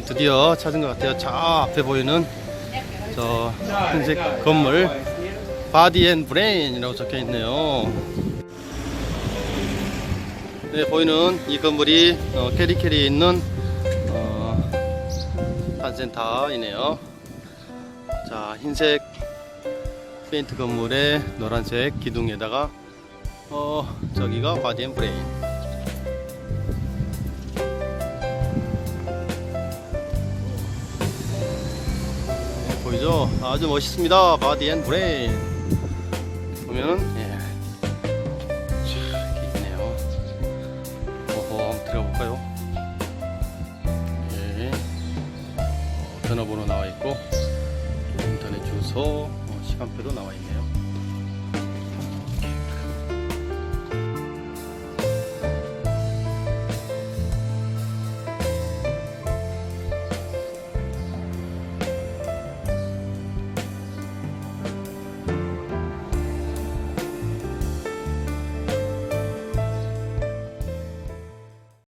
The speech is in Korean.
네, 드디어 찾은 것 같아요. 저 앞에 보이는 저 흰색 건물 바디 앤 브레인이라고 적혀 있네요. 네, 보이는 이 건물이 어, 캐리캐리에 있는 어, 단센터이네요. 자, 흰색 페인트 건물에 노란색 기둥에다가 어, 저기가 바디 앤 브레인. 보이죠? 아주 멋있습니다. 바디 앤 브레인. 보면은 예. 자, 있네요. 어허, 한번 들어볼까요? 예. 어, 전화번호 나와 있고 인터넷 주소, 어, 시간표도 나와 있네요.